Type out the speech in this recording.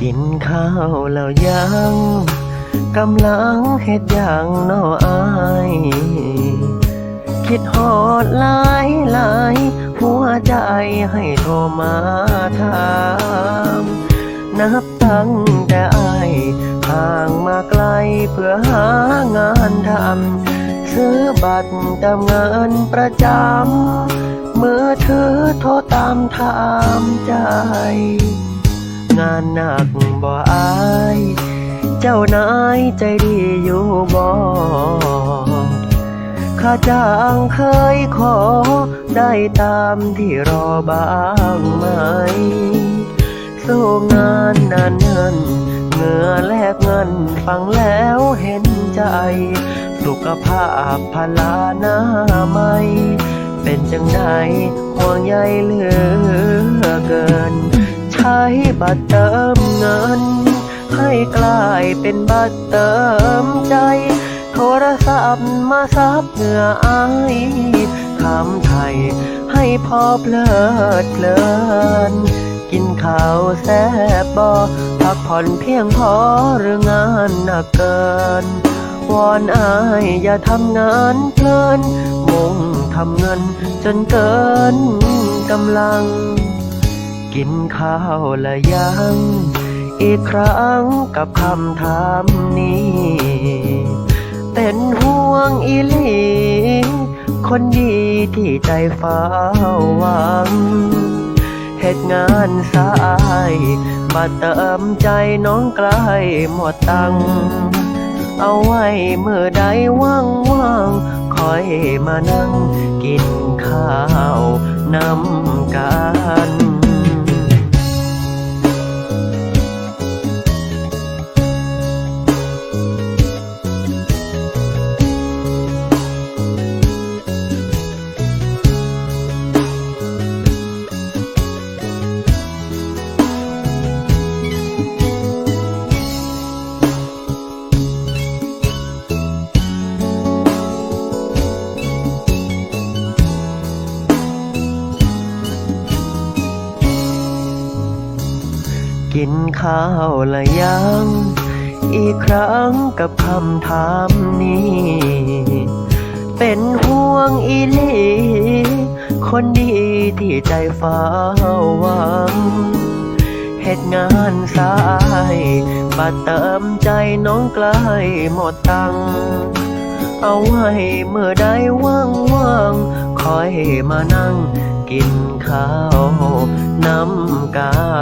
กินข้าวแล้วยังกำลังเฮ็ดอย่างน้ออาย คิดฮอดหลายหลายหัวใจให้โทรมาถามนับตั้งแต่อายห่างมาไกลเพื่อหางานทำซื้อบัตรติมเงินประจำมือถือโทรตามถามใจานหนักบ่อาย เจ้านายใจดีอยู่บ่ข้าจ้างเคยขอ ได้ตามที่รอบ้างไหม สู้งานนานเงินเหงื่อแลกเงินฟังแล้วเห็นใจ สุขภาพพลาหน้าไม่เป็นจังใดห่วงใยเหลือเกิน ใช้บัตรเติมเงิน ให้กลายเป็นบัตรเติมใจ โทรศัพท์มาซับเหงื่ออายคำไทยให้พอเพลิดเพลิน กินข้าวแซ่บบ่พักผ่อนเพียงพอหรืองานหนักเกิน วอนอายอย่าทำงานเพลินมุ่งทำเงินจนเกินกำลัง กินข้าวและยัง อีกครั้งกับคำถามนี้ เป็นห่วงอีหลีคนดีที่ใจฟ้าหวังเหตุงานสายมาเติมใจน้องใกล้หมดตัง เอาไว้เมื่อใดว่างว่างๆคอยมานั่งกินข้าว กินข้าวละยัง อีกครั้งกับคำถามนี้ เป็นห่วงอีลี คนดีที่ใจฟ้าหวังเหตุงานสายบัตรเติมใจน้องใกล้หมดตัง เอาไว้เมื่อใดว่างว่างๆคอยมานั่งกินข้าวน้ำกัน